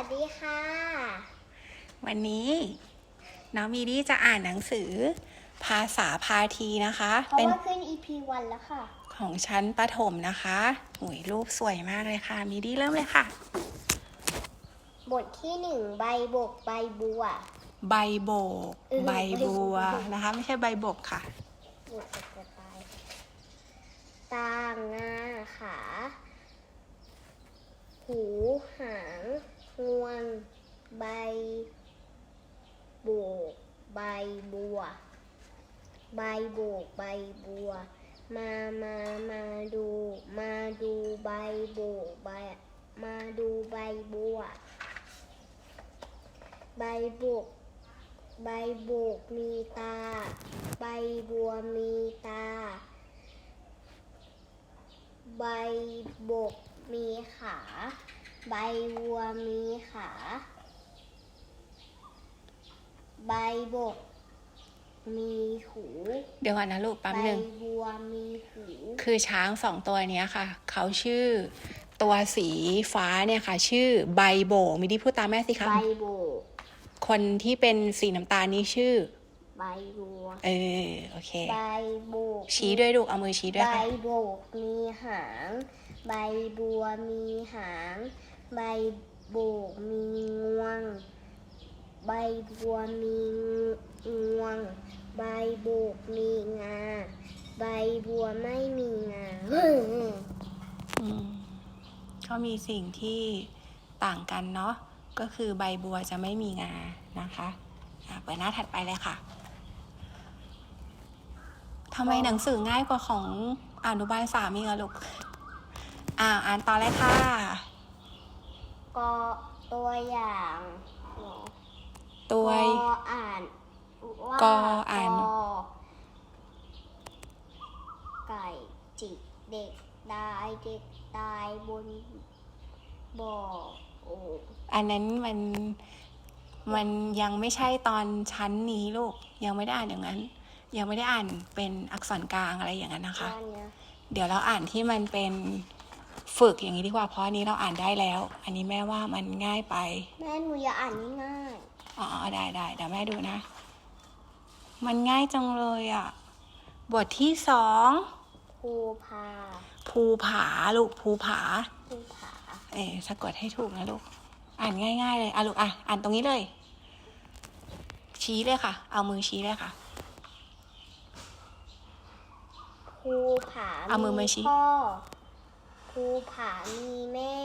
วัสดีค่ะ วันนี้น้องมีดี้จะอ่านหนังสือ ภาษาพาทีนะคะ เพราะเป็นว่าขึ้น EP วันแล้วค่ะ ของชั้นประถมนะคะหุยรูปสวยมากเลยค่ะ มีดี้เริ่มเลยค่ะ บทที่หนึ่งใบบกใบบัว ใบโบกเออใบบัวใบบัวนะคะ ไม่ใช่ใบบกค่ะบทจะไปตางงาขา หูหาง วง ใบโบกใบบัว ใบโบกใบบัว มามามาดู มาดูใบโบกใบ มาดูใบบัว ใบโบก ใบโบกมีตา ใบบัวมีตา ใบโบกมีขา ใบบัวมีขา ใบบก มีหู เดี๋ยวก่อนนะลูกแป๊บใบหนึ่ง บัวมีหู คือช้างสองตัวเนี้ยค่ะ เขาชื่อ ตัวสีฟ้าเนี่ยค่ะ ชื่อใบโบกมีดี้พูดตามแม่สิคะใบโบกคนที่เป็นสีน้ำตาลนี้ชื่อ ใบบัวเออโอเค ใบโบกชี้ด้วยลูกเอามือชี้ด้วยใบค่ะโบกมีหาง ใบบัวมีหาง ใบโบกมีงวง ใบบัวมีงวง ใบโบกมีงา ใบบัวไม่มีงา อืมก็มีสิ่งที่ต่างกันเนาะก็คือใบบัวจะไม่มีงานะคะอะเปิดหน้าถัดไปเลยค่ะ ทำไมหนังสือง่ายกว่าของอนุบาลสามอีกอะลูก อ่าอ่านต่อเลยค่ะ ก็ตัวอย่างตัวกออ่านว่ากออ่านไก่จิกเด็กตายเด็กตายบนบ่อโออันนั้นมันมันยังไม่ใช่ตอนชั้นนี้ลูก ยังไม่ได้อ่านอย่างนั้น ยังไม่ได้อ่านเป็นอักษรกลางอะไรอย่างนั้นนะคะอันเนี้ยเดี๋ยวเราอ่านที่มันเป็นฝึกอย่างนี้ดีกว่าเพราะอันนี้เราอ่านได้แล้ว อันนี้แม่ว่ามันง่ายไป แม่หนูอย่าอ่านง่ายอ๋อได้ได้เดี๋ยวแม่ดูนะ มันง่ายจังเลยอะ่ะ บทที่สองๆภูพาภูผาลูกภูผาภูผา เออสะกดให้ถูกนะลูก อ่านง่าย ๆ เลยอะลูกอะอ่านตรงนี้เลย ชี้เลยค่ะ เอามือชี้เลยค่ะ ภูผาเอามือมาชี้ พ่อภูผามีแม่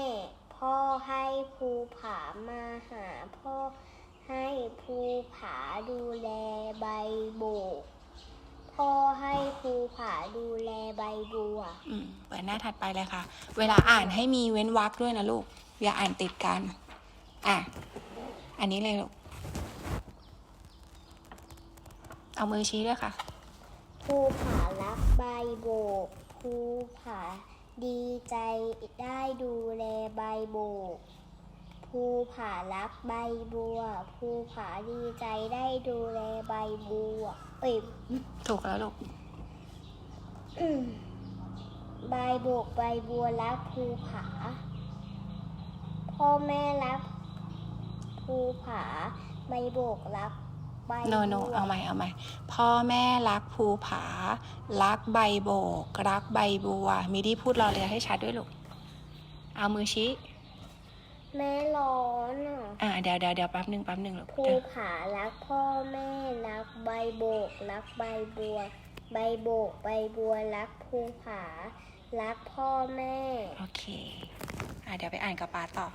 พ่อให้ภูผามาหา พ่อให้ภูผาดูแลใบโบก พ่อให้ภูผาดูแลใบบัว อืมเปิดหน้าถัดไปเลยค่ะ เวลาอ่านให้มีเว้นวรรคด้วยนะลูก อย่าอ่านติดกัน อะ อันนี้เลยลูก เอามือชี้ด้วยค่ะ ภูผารัก ใบโบกภูผาดีใจได้ดูแลใบโบกภูผารักใบบัวภูผาดีใจได้ดูแลใบบัวเอ้ยถูกแล้วลูกใบโบกใบบัวรักภูผา พ่อแม่รักภูผาใบโบกรักใบ โนบัวโนเอาใหม่เอาใหม่พ่อแม่รักภูผา รักใบโบก รักใบบัว มีดีพูดรอเรือให้ชัดด้วยลูก เอามือชี้แม่ร้อนอะอ่าเดี๋ยวเดี๋ยวเดี๋ยวแป๊บหนึ่งแป๊บหนึ่งลูกภูเดี๋ยวผารักพ่อแม่รักใบโบก รักใบบัว ใบโบก ใบบัวรักภูผา รักพ่อแม่ โอเค อ่าเดี๋ยวไปอ่านกับป้าต่อ